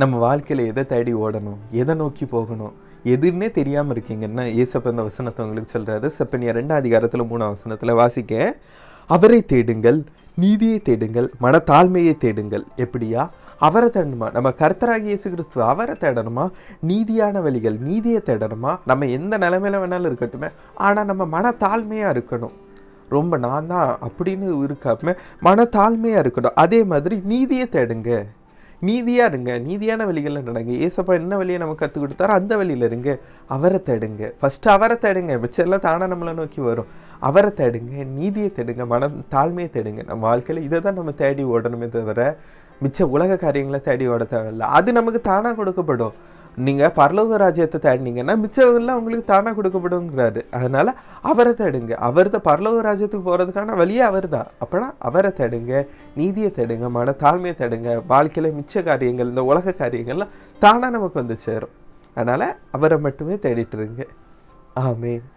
நம்ம வாழ்க்கையில் எதை தேடி ஓடணும் எதை நோக்கி போகணும் எதுன்னே தெரியாமல் இருக்கீங்கன்னா ஏசப்ப இந்த வசனத்தை உங்களுக்கு சொல்கிறாரு செப்பனியா ரெண்டாம் அதிகாரத்தில் மூணாம் வசனத்தில் வாசிக்க அவரை தேடுங்கள் நீதியை தேடுங்கள் மனத்தாழ்மையை தேடுங்கள். எப்படியா? அவரை தேடணுமா? நம்ம கர்த்தராகிய இயேசு கிறிஸ்துவ அவரை தேடணுமா? நீதியான வழிகள் நீதியை தேடணுமா? நம்ம எந்த நிலைமையில வேணாலும் இருக்கட்டுமே ஆனால் நம்ம மனத்தாழ்மையாக இருக்கணும். ரொம்ப நான் தான் அப்படின்னு இருக்காம மனத்தாழ்மையாக இருக்கணும். அதே மாதிரி நீதியை தேடுங்க. நீதியாக இருங்க நீதியான வழிகளில் நடங்க. ஏசப்பா என்ன வழியை நமக்கு கற்றுக் கொடுத்தாரோ அந்த வழியில் இருங்க. அவரை தேடுங்க. ஃபஸ்ட்டு அவரை தேடுங்க. மிச்சம் எல்லாம் தானே நம்மளை நோக்கி வரும். அவரை தேடுங்க நீதியை தேடுங்க மன தாழ்மையை தேடுங்க. நம்ம வாழ்க்கையில் இதை தான் நம்ம தேடி ஓடணுமே தவிர மிச்ச உலக காரியங்களை தேடி ஓட தேவையில்லை. அது நமக்கு தானாக கொடுக்கப்படும். நீங்கள் பரலோக ராஜ்யத்தை தேடினீங்கன்னா மிச்சம் எல்லாம் உங்களுக்கு தானாக கொடுக்கப்படுங்கிறாரு அதனால் அவரை தேடுங்க. அவர் தான் பரலோக ராஜ்யத்துக்கு போகிறதுக்கான வழியே அவர் தான் அப்போனா அவரை தேடுங்க நீதியை தேடுங்க மன தாழ்மையை தேடுங்க வாழ்க்கையில் மிச்ச காரியங்கள் இந்த உலக காரியங்கள்லாம் தானாக நமக்கு வந்து சேரும். அதனால் அவரை மட்டுமே தேடிட்டு இருங்க. ஆமென்.